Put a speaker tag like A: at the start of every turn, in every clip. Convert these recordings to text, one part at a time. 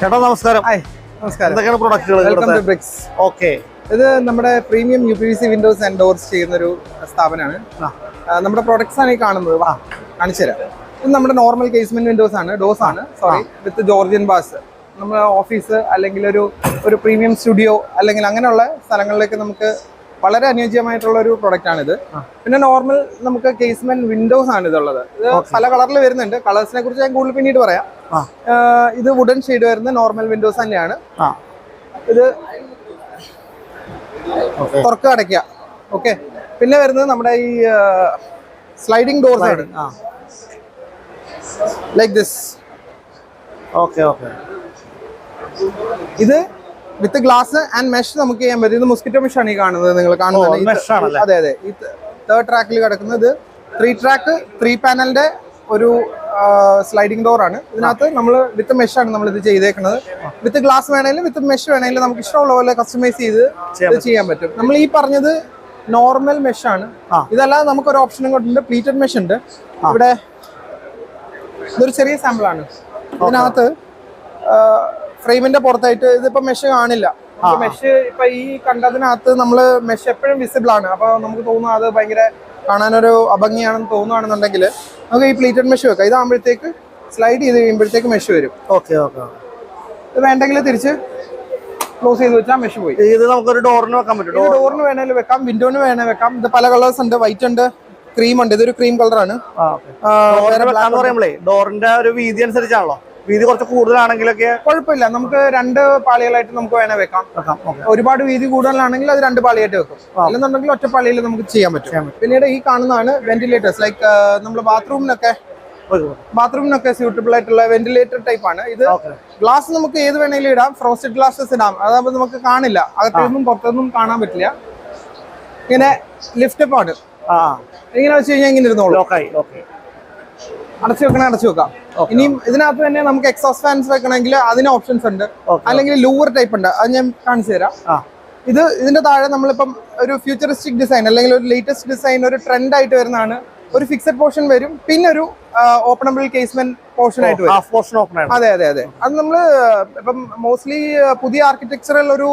A: ചേട്ടാ നമസ്കാരം. എന്തൊക്കെയാണ് പ്രൊഡക്റ്റുകൾ ഓക്കെ
B: ഇത് നമ്മുടെ premium U P V C windows and doors ചെയ്യുന്ന ഒരു സ്ഥാപനമാണ് നമ്മുടെ പ്രൊഡക്ട്സ് ആണ് ഈ കാണുന്നത്. വാ കാണിച്ചു തരാം. ഇത് നമ്മുടെ നോർമൽ കേസ്മെന്റ് വിൻഡോസ് ആണ് ഡോസ് ആണ്. സോറി വിത്ത് ജോർജിയൻ ബാസ് നമ്മുടെ ഓഫീസ് അല്ലെങ്കിൽ ഒരു ഒരു പ്രീമിയം സ്റ്റുഡിയോ അല്ലെങ്കിൽ അങ്ങനെയുള്ള സ്ഥലങ്ങളിലേക്ക് നമുക്ക് വളരെ അനുയോജ്യമായിട്ടുള്ള ഒരു പ്രൊഡക്റ്റ് ആണിത് പിന്നെ നോർമൽ നമുക്ക് കേസ്മെൻ വിൻഡോസ് ആണ് ഇതുള്ളത്. ഇത് പല കളറിൽ വരുന്നുണ്ട്. കളേഴ്സിനെ കുറിച്ച് ഞാൻ കൂടുതൽ പിന്നീട് പറയാം. ഇത് വുഡൻ ഷെയ്ഡ് വരുന്ന നോർമൽ വിൻഡോസ് തന്നെയാണ്. ഇത് തുറക്കുക അടയ്ക്കുക. ഓക്കെ പിന്നെ വരുന്നത് നമ്മുടെ ഈ സ്ലൈഡിംഗ് ഡോർ ആണ്. ലൈക്ക് ദിസ്
A: ഓക്കെ ഓക്കെ
B: ഇത് വിത്ത് ഗ്ലാസ് ആൻഡ് മെഷ് നമുക്ക് ചെയ്യാൻ പറ്റുന്നത് ഇത് മൊസ്കിറ്റോ മെഷ് ആണ് ഈ കാണുന്നത് നിങ്ങൾ കാണുന്നത്. അതെ അതെ. ഈ തേർഡ് ട്രാക്കിൽ കിടക്കുന്നത് ത്രീ ട്രാക്ക് ത്രീ പാനലിന്റെ ഒരു സ്ലൈഡിംഗ് ഡോർ ആണ്. ഇതിനകത്ത് നമ്മൾ വിത്ത് മെഷ് ആണ് നമ്മൾ ഇത് ചെയ്തേക്കുന്നത്. വിത്ത് ഗ്ലാസ് വേണമെങ്കിലും വിത്ത് മെഷ് വേണമെങ്കിലും നമുക്ക് ഇഷ്ടമുള്ള പോലെ കസ്റ്റമൈസ് ചെയ്ത്
A: ചെയ്യാൻ
B: ഇത് ചെയ്യാൻ പറ്റും. നമ്മൾ ഈ പറഞ്ഞത് നോർമൽ മെഷ് ആണ്. ഇതല്ലാതെ നമുക്ക് ഒരു ഓപ്ഷനും കൊണ്ടുണ്ട് പ്ലീറ്റഡ് മെഷ് ഉണ്ട്. ഇവിടെ ഇതൊരു ചെറിയ സാമ്പിൾ ആണ്. ഇതിനകത്ത് ഫ്രെയിമിന്റെ പുറത്തായിട്ട് ഇതിപ്പോ മെഷ് കാണില്ല. മെഷ് ഇപ്പൊ ഈ കണ്ടതിനകത്ത് നമ്മൾ മെഷ് എപ്പോഴും വിസിബിൾ ആണ്. അപ്പൊ നമുക്ക് തോന്നുന്നു അത് ഭയങ്കര കാണാനൊരു അഭംഗിയാണെന്ന് തോന്നുകയാണെന്നുണ്ടെങ്കിൽ നമുക്ക് ഈ പ്ലീറ്റഡ് മെഷ് വെക്കാം. ഇതാകുമ്പോഴത്തേക്ക് സ്ലൈഡ് ചെയ്ത് കഴിയുമ്പോഴത്തേക്ക് മെഷ് വരും.
A: Okay okay.
B: ഇത് വേണ്ടെങ്കിൽ തിരിച്ച് ക്ലോസ് ചെയ്ത് വെച്ചാൽ മെഷ് പോയി.
A: ഇത് നമുക്കൊരു ഡോറിന് വെക്കാൻ പറ്റും.
B: ഡോറിന് വേണേലും വെക്കാം വിൻഡോന് വേണേ വെക്കാം. ഇത് പല കളേഴ്സ് ഉണ്ട്. വൈറ്റ് ഉണ്ട് ക്രീം ഉണ്ട്. ഇതൊരു ക്രീം കളറാണ്
A: ഡോറിന്റെ ഒരു വീതി അനുസരിച്ചാണല്ലോ. വീതി കുറച്ച് കൂടുതലാണെങ്കിലൊക്കെ
B: കുഴപ്പമില്ല. നമുക്ക് രണ്ട് പാളികളായിട്ട് നമുക്ക് വേണേ വെക്കാം. ഒരുപാട് വീതി കൂടുതലാണെങ്കിൽ അത് രണ്ട് പാളിയായിട്ട് വെക്കും. അല്ലെന്നുണ്ടെങ്കിൽ ഒറ്റ പാളിയിൽ നമുക്ക് ചെയ്യാൻ പറ്റും. പിന്നീട് ഈ കാണുന്നതാണ് വെന്റിലേറ്റേഴ്സ് ലൈക്ക് നമ്മൾ ബാത്റൂമിനൊക്കെ ബാത്റൂമിനൊക്കെ സ്യൂട്ടബിൾ ആയിട്ടുള്ള വെന്റിലേറ്റർ ടൈപ്പ് ആണ്. ഇത് ഗ്ലാസ് നമുക്ക് ഏത് വേണമെങ്കിലും ഇടാം. ഫ്രോസ്റ്റഡ് ഗ്ലാസസ് ഇടാം. അതാകുമ്പോൾ നമുക്ക് കാണില്ല. അകത്തൊന്നും പുറത്തൊന്നും കാണാൻ പറ്റില്ല. ഇങ്ങനെ ലിഫ്റ്റ്
A: ആ
B: ഇങ്ങനെ വെച്ച് കഴിഞ്ഞാൽ ഇങ്ങനെ ഇരുന്നോളൂ. അടച്ചു വെക്കണേ അടച്ചു വെക്കാം. ഇനിയും ഇതിനകത്ത് തന്നെ നമുക്ക് എക്സോസ് ഫാൻസ് വെക്കണമെങ്കിൽ അതിന് ഓപ്ഷൻസ് ഉണ്ട്. അല്ലെങ്കിൽ ലൂവർ ടൈപ്പ് ഉണ്ട്. അത് ഞാൻ കാണിച്ചു തരാം. ഇത് ഇതിന്റെ താഴെ നമ്മളിപ്പം ഒരു ഫ്യൂച്ചറിസ്റ്റിക് ഡിസൈൻ അല്ലെങ്കിൽ ഒരു ലേറ്റസ്റ്റ് ഡിസൈൻ ഒരു ട്രെൻഡ് ആയിട്ട് വരുന്നതാണ്. ഒരു ഫിക്സഡ് പോർഷൻ വരും. പിന്നെ ഒരു ഓപ്പണബിൾ കേസ്മെന്റ് പോർഷൻ ആയിട്ട് വരും. അതെ അതെ അതെ. അത് നമ്മൾ ഇപ്പം മോസ്റ്റ്ലി പുതിയ ആർക്കിടെക്ചറൽ ഒരു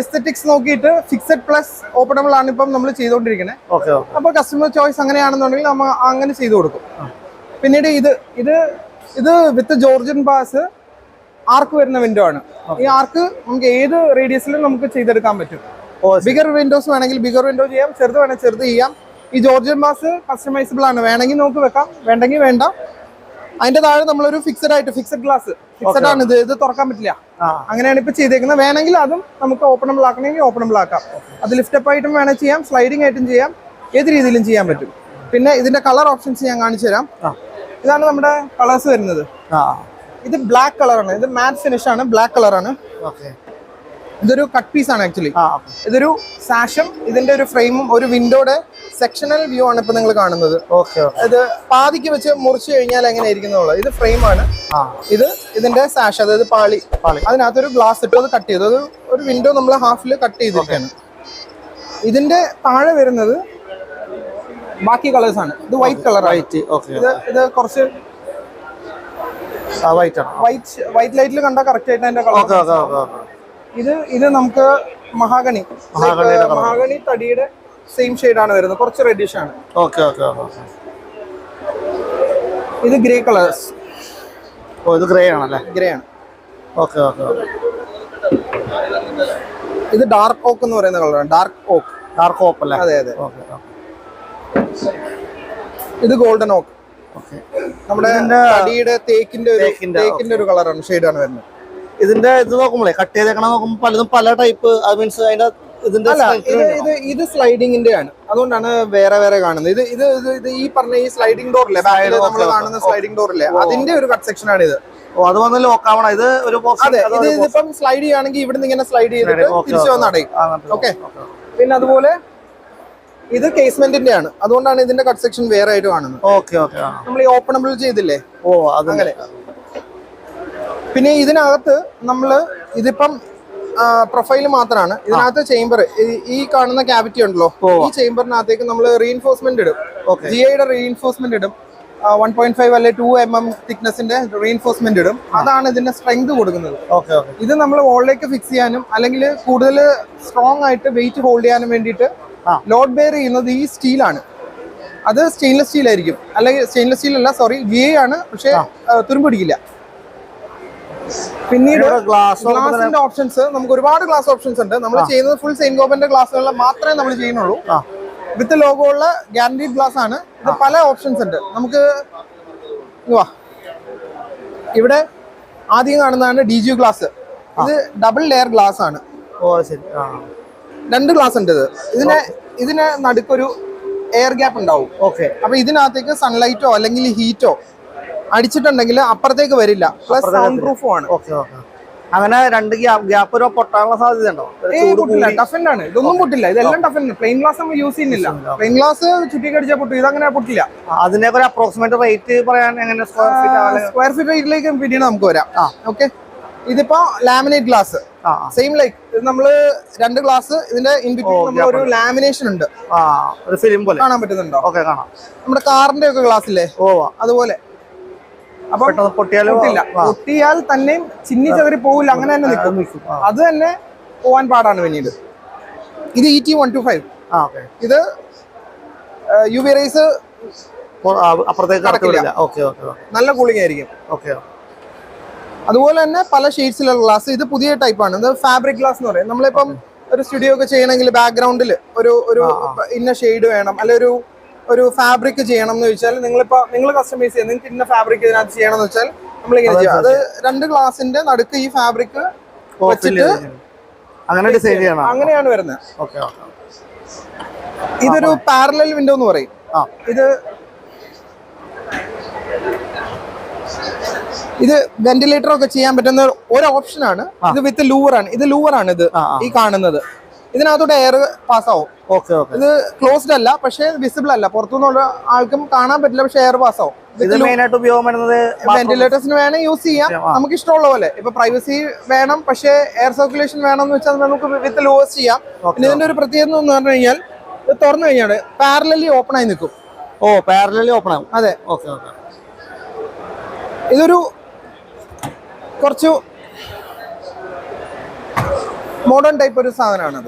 B: എസ്തെറ്റിക്സ് നോക്കിയിട്ട് ഫിക്സഡ് പ്ലസ് ഓപ്പണബിൾ ആണ് ഇപ്പം നമ്മൾ ചെയ്തുകൊണ്ടിരിക്കുന്നത് അപ്പോൾ കസ്റ്റമർ ചോയ്സ് അങ്ങനെയാണെന്നുണ്ടെങ്കിൽ നമ്മൾ അങ്ങനെ ചെയ്തു കൊടുക്കും. പിന്നീട് ഇത് ഇത് ഇത് വിത്ത് ജോർജൻ പാസ് ആർക്ക് വരുന്ന വിൻഡോ ആണ്. ഈ ആർക്ക് നമുക്ക് ഏത് റേഡിയസിലും നമുക്ക് ചെയ്തെടുക്കാൻ പറ്റും. ബിഗർ വിൻഡോസ് വേണമെങ്കിൽ ബിഗർ വിൻഡോ ചെയ്യാം ചെറുത് വേണമെങ്കിൽ ചെറുത് ചെയ്യാം. ഈ ജോർജിയൻ പാസ് കസ്റ്റമൈസബിൾ ആണ്. വേണമെങ്കിൽ നമുക്ക് വെക്കാം വേണ്ടെങ്കിൽ വേണ്ട. അതിന്റെ താഴെ നമ്മളൊരു ഫിക്സഡ് ആയിട്ട് ഫിക്സഡ് ഗ്ലാസ് ഫിക്സഡ് ആണ്. ഇത് ഇത് തുറക്കാൻ പറ്റില്ല. അങ്ങനെയാണ് ഇപ്പൊ ചെയ്തേക്കുന്നത്. വേണമെങ്കിൽ അതും നമുക്ക് ഓപ്പണബിൾ ആക്കണമെങ്കിൽ ഓപ്പണബിൾ ആക്കാം. അത് ലിഫ്റ്റ് അപ്പ് ആയിട്ടും വേണേൽ ചെയ്യാം സ്ലൈഡിംഗ് ആയിട്ടും ചെയ്യാം. ഏത് രീതിയിലും ചെയ്യാൻ പറ്റും. പിന്നെ ഇതിന്റെ കളർ ഓപ്ഷൻസ് ഞാൻ കാണിച്ചു തരാം. ഇതാണ് നമ്മുടെ കളേഴ്സ് വരുന്നത്. ഇത് ബ്ലാക്ക് കളറാണ് ഇത് മാറ്റ് ഫിനിഷ് ആണ്. ബ്ലാക്ക് കളറാണ് ഇതൊരു കട്ട് പീസ് ആണ് ആക്ച്വലി ഇതൊരു സാഷും ഇതിന്റെ ഒരു ഫ്രെയിമും ഒരു വിൻഡോയുടെ സെക്ഷണൽ വ്യൂ ആണ് ഇപ്പൊ നിങ്ങൾ കാണുന്നത്. ഇത് പാതിക്ക് വെച്ച് മുറിച്ചു കഴിഞ്ഞാൽ എങ്ങനെ ഇരിക്കുന്നുള്ളത് ഇത് ഫ്രെയിമാണ്
A: ആ.
B: ഇത് ഇതിന്റെ സാഷ് അതായത് പാളി.
A: പാളി.
B: അതിനകത്തൊരു ഗ്ലാസ് ഇട്ട് അത് കട്ട് ചെയ്തു. അത് ഒരു വിൻഡോ നമ്മൾ ഹാഫിൽ കട്ട് ചെയ്തിരിക്കുകയാണ്. ഇതിന്റെ താഴെ വരുന്നത് ബാക്കി കളേഴ്സ് ആണ്. ഇത് വൈറ്റ് കളർ
A: വൈറ്റ് ഓക്കെ
B: ഇത് ഇത് കുറച്ച്
A: വൈറ്റ് ആണ്.
B: വൈറ്റ് വൈറ്റ് ലൈറ്റിൽ കണ്ട കറക്റ്റ് ആയിട്ട് അതിന്റെ colour
A: okay okay okay okay
B: ഇത് ഇത് നമുക്ക് മഹാഗണി. മഹാഗണി തടിയുടെ സെയിം ആണ് വരുന്നത്. കുറച്ച് റെഡിഷ് ആണ്.
A: ഓക്കെ ഓക്കെ ഓക്കെ
B: ഇത് ഗ്രേ കളേഴ്സ്
A: ഓ ഇത് ഗ്രേ ആണല്ലേ
B: ഗ്രേ ആണ്.
A: ഓക്കെ ഓക്കെ ഓക്കെ
B: ഇത് ഡാർക്ക് ഓക്ക് എന്ന് പറയുന്ന കളറാണ് ഡാർക്ക് ഓക്ക്
A: ഡാർക്ക് ഓപ്പ് അല്ലേ?
B: അതെ അതെ.
A: ഓക്കെ
B: ഇത് ഗോൾഡൻ ഓക്ക് നമ്മുടെ അടിയുടെ തേക്കിന്റെ ഒരു
A: തേക്കിന്റെ,
B: ഒരു കളറാണ് ആണ് വരുന്നത്.
A: ഇതിന്റെ ഇത് നോക്കുമ്പോളേ കട്ട് ചെയ്തേക്കണം നോക്കുമ്പോൾ പലതും പല ടൈപ്പ് അത് മീൻസ് അതിന്റെ ഇതിന്റെ
B: ഇത് ഇത് സ്ലൈഡിങ്ങിന്റെ ആണ് അതുകൊണ്ടാണ് വേറെ വേറെ കാണുന്നത്. ഇത് ഇത് ഇത് ഈ പറഞ്ഞ ഈ സ്ലൈഡിംഗ് ഡോറില്ലേ ബാക്കിൽ നമ്മൾ കാണുന്ന സ്ലൈഡിംഗ് ഡോറില്ലേ അതിന്റെ ഒരു കട്ട് സെക്ഷൻ ആണ് ഇത്.
A: ഓ അത് വന്ന് ലോക്ക് ആവണം. ഇത് ഒരു
B: അതെ ഇത് ഇതിപ്പം സ്ലൈഡ് ചെയ്യുകയാണെങ്കിൽ ഇവിടുന്ന് ഇങ്ങനെ സ്ലൈഡ് ചെയ്തിട്ട് തിരിച്ചു
A: വന്നടയും
B: വന്ന് അടയും. ഓക്കെ പിന്നെ അതുപോലെ ഇത് കേസ്മെന്റിന്റെ ആണ് അതുകൊണ്ടാണ് ഇതിന്റെ കട്ട് സെക്ഷൻ വേറെ ആയിട്ട് കാണുന്നത്.
A: ഓക്കെ ഓക്കെ
B: നമ്മൾ ഈ ഓപ്പണബിൾ ചെയ്തില്ലേ?
A: ഓ അതങ്ങനെ
B: അങ്ങനെ. പിന്നെ ഇതിനകത്ത് നമ്മൾ ഇതിപ്പം പ്രൊഫൈൽ മാത്രമാണ് ഇതിനകത്ത് ചേംബർ ഈ കാണുന്ന ക്യാവിറ്റി ഉണ്ടല്ലോ ഈ ചേംബറിനകത്തേക്ക് നമ്മൾ റീഇൻഫോഴ്സ്മെന്റ് ഇടും. ജി ഐയുടെ റീഇൻഫോഴ്സ്മെന്റ് ഇടും. വൺ പോയിന്റ് ഫൈവ് അല്ലെ ടു എം എം തിക്നെസിന്റെ റീഎൻഫോഴ്സ്മെന്റ് ഇടും. അതാണ് ഇതിന്റെ സ്ട്രെങ്ത് കൊടുക്കുന്നത്. ഇത് നമ്മൾ വോളിലേക്ക് ഫിക്സ് ചെയ്യാനും അല്ലെങ്കിൽ കൂടുതൽ സ്ട്രോങ് ആയിട്ട് വെയിറ്റ് ഹോൾഡ് ചെയ്യാനും വേണ്ടിയിട്ട്. ലോഡ് ബെയർ ചെയ്യുന്നത് ഈ സ്റ്റീലാണ് അത് സ്റ്റെയിൻലെസ് സ്റ്റീൽ ആയിരിക്കും. അല്ലെങ്കിൽ സ്റ്റെയിൻലെസ് സ്റ്റീൽ അല്ല സോറി ഗേ ആണ്. പക്ഷെ തുരുമ്പിടിക്കില്ല പിന്നീട്
A: ഗ്ലാസ്
B: ഗ്ലാസിന്റെ ഓപ്ഷൻസ് നമുക്ക് ഒരുപാട് ഗ്ലാസ് ഓപ്ഷൻസ് ഉണ്ട്. നമ്മൾ ചെയ്യുന്നത് ഫുൾ സെയിൻ ഗോബന്റെ ഗ്ലാസ്സുകളിൽ മാത്രമേ നമ്മൾ ചെയ്യുന്നുള്ളൂ. വിത്ത് ലോഗോ ഉള്ള ഗ്യാരണ്ടീഡ് ഗ്ലാസ് ആണ്. ഇത് പല ഓപ്ഷൻസ് ഉണ്ട്. നമുക്ക് വാ. ഇവിടെ ആദ്യം കാണുന്നതാണ് ഡി ജി ഗ്ലാസ് ഇത് ഡബിൾ ലെയർ ഗ്ലാസ് ആണ്.
A: ഓ ശരി. ആ.
B: രണ്ട് ഗ്ലാസ് ഉണ്ട് ഇത് ഇതിന് ഇതിന് നടുക്കൊരു എയർ ഗ്യാപ്പ് ഉണ്ടാവും.
A: ഓക്കെ.
B: അപ്പൊ ഇതിനകത്തേക്ക് സൺലൈറ്റോ അല്ലെങ്കിൽ ഹീറ്റോ അടിച്ചിട്ടുണ്ടെങ്കിൽ അപ്പുറത്തേക്ക് വരില്ല. പ്ലസ് സൗണ്ട് പ്രൂഫും ആണ്.
A: Okay okay. അങ്ങനെ രണ്ട് ഗ്യാപ്പ് ഒരു പൊട്ടാനുള്ള സാധ്യത ഉണ്ടോ
B: പൊട്ടില്ല. ആണ്. ഇതൊന്നും പൊട്ടില്ല. ഇതെല്ലാം ടഫൻ പ്ലെയിൻ ഗ്ലാസ് നമ്മൾ യൂസ് ചെയ്യുന്നില്ല. പ്ലെയിൻ ഗ്ലാസ് ചുറ്റിക്കടിച്ചാൽ പൊട്ടും. ഇതങ്ങനെ പൊട്ടില്ല.
A: അതിനൊക്കെ ഒരു അപ്രോക്സിമേറ്റ് റേറ്റ് പറയാൻ എങ്ങനെ സ്ക്വയർ ഫീറ്റ്
B: സ്ക്വയർ ഫീറ്റ് റേറ്റിലേക്ക് പിന്നീട് നമുക്ക് വരാം. ഓക്കെ ഇതിപ്പോ ലാമിനേറ്റ് ഗ്ലാസ് സെയിം ലൈക്ക് ഇത് നമ്മൾ രണ്ട് ഗ്ലാസ് ഇതിന്റെ ഇൻ ബിറ്റ്വീൻ ഒരു ലാമിനേഷൻ ഉണ്ട്.
A: ഒരു ഫിലിം പോലെ.
B: കാണാൻ പറ്റുന്നുണ്ടോ?
A: ഓക്കെ കാണാം.
B: നമ്മുടെ കാറിന്റെ ഒക്കെ ഗ്ലാസ് ഇല്ലേ?
A: ഓ
B: അതുപോലെ. അപ്പൊ പൊട്ടിയാൽ തന്നെയും ചിന്നി ചതറി പോവില്ല അങ്ങനെ തന്നെ നിൽക്കും. അത് തന്നെ പോവാൻ പാടാണ് പിന്നീട്. ഇത് E T one two five ഇത് യു വി റൈസ്
A: അപ്പുറത്തേക്ക്
B: നല്ല കൂളിംഗ് ആയിരിക്കും.
A: ഓക്കെ.
B: അതുപോലെ തന്നെ പല ഷെയ്ഡ്സിലുള്ള ഗ്ലാസ് ഇത് പുതിയ ടൈപ്പാണ് ഇത് ഫാബ്രിക് ഗ്ലാസ് എന്ന് പറയും. നമ്മളിപ്പം ഒരു സ്റ്റുഡിയോ ഒക്കെ ചെയ്യണമെങ്കിൽ ബാക്ക്ഗ്രൗണ്ടിൽ ഒരു ഒരു ഇന്ന ഷെയ്ഡ് വേണം. അല്ലെ ഒരു ഒരു ഫാബ്രിക് ചെയ്യണം എന്ന് ചോദിച്ചാൽ നിങ്ങളിപ്പോ നിങ്ങൾ കസ്റ്റമൈസ് ചെയ്യാം നിങ്ങൾക്ക് ഇന്ന ഫാബ്രിക് ഇതിനകത്ത് ചെയ്യണം എന്ന് വെച്ചാൽ നമ്മളിങ്ങനെ ചെയ്യാം. അത് രണ്ട് ഗ്ലാസിന്റെ നടുക്ക് ഈ ഫാബ്രിക് വെച്ചിട്ട്
A: അങ്ങനെ ഡിസൈൻ ചെയ്യണം.
B: അങ്ങനെയാണ് വരുന്നത്. ഇതൊരു പാരലൽ വിൻഡോ എന്ന് പറയും. ഇത് ഇത് വെന്റിലേറ്റർ ഒക്കെ ചെയ്യാൻ പറ്റുന്ന ഒരു ഓപ്ഷനാണ് ആണ്. ഇത് വിത്ത് ലൂവർ ആണ്. ഇത് ലൂവർ ആണ് ഇത്. ഈ കാണുന്നത്. ഇതിനകത്തോട്ട് എയർ പാസ് ആവും.
A: Okay okay.
B: ഇത് ക്ലോസ്ഡ് അല്ല പക്ഷേ വിസിബിൾ അല്ല. പുറത്തുനിന്നുള്ള ആൾക്കും കാണാൻ പറ്റില്ല പക്ഷെ എയർ പാസ് ആവും.
A: ഇത് മെയിൻ ആയിട്ട് ഉപയോഗം വരുന്നത്
B: വെന്റിലേറ്റേഴ്സിന് വേണേ യൂസ് ചെയ്യാം. നമുക്ക് ഇഷ്ടമുള്ള പോലെ. ഇപ്പൊ പ്രൈവസി വേണം പക്ഷേ എയർ സർക്കുലേഷൻ വേണം എന്ന് വെച്ചാൽ നമുക്ക് വിത്ത് ലൂവേഴ്സ് ചെയ്യാം. പിന്നെ ഇതിന്റെ ഒരു പ്രത്യേകത എന്ന് പറഞ്ഞു കഴിഞ്ഞാൽ ഇത് തുറന്നു കഴിഞ്ഞാൽ പാരലലി ഓപ്പൺ ആയി നിൽക്കും.
A: ഓ പാരലി ഓപ്പൺ ആവും.
B: അതെ.
A: Okay okay.
B: ഇതൊരു കുറച്ചു മോഡേൺ ടൈപ്പ് ഒരു സാധനമാണ്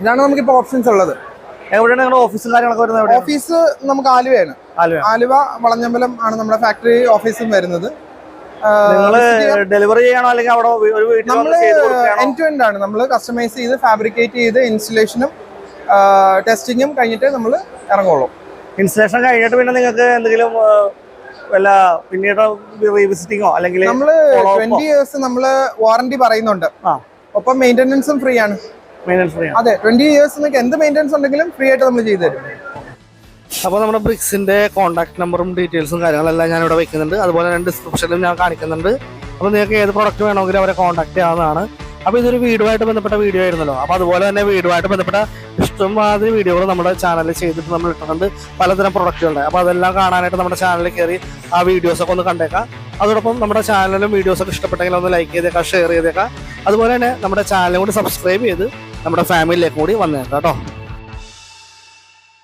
B: ഇതാണ് നമുക്ക് ഇപ്പൊ ഓപ്ഷൻസ് ഉള്ളത്.
A: എവിടെയാണ് നിങ്ങളുടെ ഓഫീസും കാര്യങ്ങളൊക്കെ വരുന്നത്
B: ഓഫീസ് നമുക്ക് ആലുവയാണ്.
A: ആലുവ.
B: വളഞ്ഞമ്പലം ആണ് നമ്മുടെ ഫാക്ടറി ഓഫീസും വരുന്നത്.
A: ഡെലിവറി ചെയ്യണോ അല്ലെങ്കിൽ അവിടെ നമ്മൾ
B: എൻ ടു എൻഡ് ആണ്. നമ്മൾ കസ്റ്റമൈസ് ചെയ്ത് ഫാബ്രിക്കേറ്റ് ചെയ്ത് ഇൻസ്റ്റലേഷനും ടെസ്റ്റിങ്ങും കഴിഞ്ഞിട്ട് നമ്മൾ ഇറങ്ങുള്ളൂ.
A: ഇൻസ്റ്റലേഷൻ കഴിഞ്ഞിട്ട് പിന്നെ നിങ്ങൾക്ക് എന്തെങ്കിലും വല്ല പിന്നീട് റീവിസിറ്റിങ്ങോ അല്ലെങ്കിൽ നമ്മൾ
B: ട്വന്റി ഇയേഴ്സ് നമ്മൾ വാറന്റി പറയുന്നുണ്ട്. ഒപ്പം മെയിന്റെനൻസും ഫ്രീ ആണ്.
A: മെയിന്റെനൻസ് ഫ്രീ
B: അതെ ട്വന്റി ഇയേഴ്സ് നിങ്ങൾക്ക് എന്ത് മെയിന്റെനൻസ് ഉണ്ടെങ്കിലും ഫ്രീ ആയിട്ട് നമ്മൾ ചെയ്തു തരും.
A: അപ്പോൾ നമ്മുടെ ബ്രിക്സിന്റെ കോൺടാക്ട് നമ്പറും ഡീറ്റെയിൽസും കാര്യങ്ങളെല്ലാം ഞാൻ ഇവിടെ വെക്കുന്നുണ്ട്. അതുപോലെ തന്നെ ഡിസ്ക്രിപ്ഷനിലും ഞാൻ കാണിക്കുന്നുണ്ട്. അപ്പോൾ നിങ്ങൾക്ക് ഏത് പ്രോഡക്റ്റ് വേണമെങ്കിലും അവരെ കോൺടാക്ട് ചെയ്യാവുന്നതാണ്. അപ്പോൾ ഇതൊരു വീടുമായിട്ട് ബന്ധപ്പെട്ട വീഡിയോ ആയിരുന്നല്ലോ. അപ്പോൾ അതുപോലെ തന്നെ വീടുമായിട്ട് ബന്ധപ്പെട്ട ഇഷ്ടംമാതിരി വീഡിയോകൾ നമ്മുടെ ചാനലിൽ ചെയ്തിട്ട് നമ്മൾ ഇട്ടിട്ടുണ്ട്. പലതരം പ്രൊഡക്റ്റുകളുടെ അപ്പോൾ അതെല്ലാം കാണാനായിട്ട് നമ്മുടെ ചാനലിൽ കയറി ആ വീഡിയോസൊക്കെ ഒന്ന് കണ്ടേക്കാം. അതോടൊപ്പം നമ്മുടെ ചാനലിലും വീഡിയോസൊക്കെ ഇഷ്ടപ്പെട്ടെങ്കിൽ ഒന്ന് ലൈക്ക് ചെയ്തേക്കാം ഷെയർ ചെയ്തേക്കാം. അതുപോലെ തന്നെ നമ്മുടെ ചാനലും കൂടി സബ്സ്ക്രൈബ് ചെയ്ത് നമ്മുടെ ഫാമിലിയിലേക്ക് കൂടി വന്നേക്കാം കേട്ടോ.